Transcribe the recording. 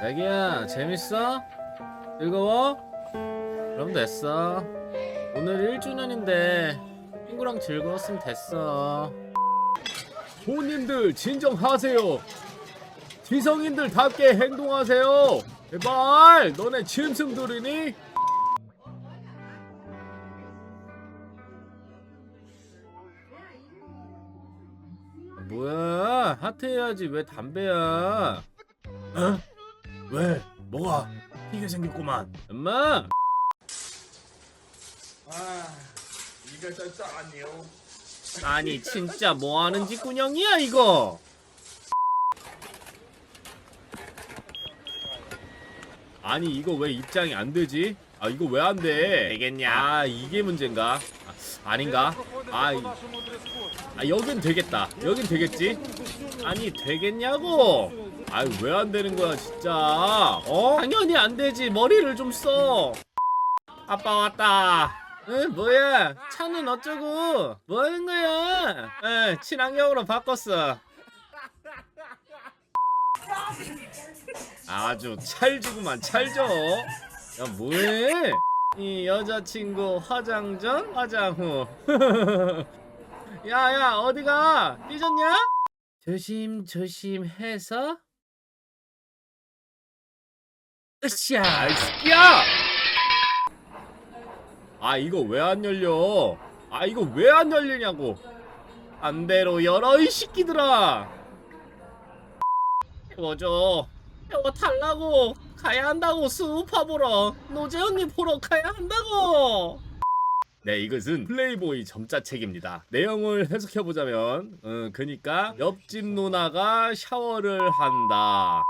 자기야 재밌어? 즐거워? 그럼 됐어 오늘 1주년인데 친구랑 즐거웠으면 됐어 부모님들 진정하세요 지성인들답게 행동하세요 제발 너네 짐승들이니? 뭐야 하트 해야지 왜 담배야 어? 왜? 뭐가? 튀게 생겼구만 엄마 아, 이거 진짜 아니요. 아니 진짜 뭐 하는 짓구녕이야 이거 아니 이거 왜 입장이 안 되지? 아 이거 왜 안 돼? 되겠냐? 아 이게 문제인가? 아, 아닌가? 아, 이- 아 여긴 되겠다. 여긴 되겠지? 아니 되겠냐고? 아유 왜 안 되는 거야 진짜? 어? 당연히 안 되지. 머리를 좀 써. 아빠 왔다. 응 뭐야? 차는 어쩌고? 뭐 하는 거야? 응 친환경으로 바꿨어. 아주 찰지구만 찰져. 야 뭐해? 이 여자친구 화장 전 화장 후. 야야 어디가? 삐졌냐? 조심 조심 해서. 으쌰 이 새끼야! 아 이거 왜 안 열려? 아 이거 왜 안 열리냐고? 안대로 열어 이 새끼들아! 태워줘. 태워 달라고 가야 한다고 수우파 보러 노재현님 보러 가야 한다고. 네, 이것은 플레이보이 점자책입니다. 내용을 해석해보자면, 어, 그니까 옆집 누나가 샤워를 한다.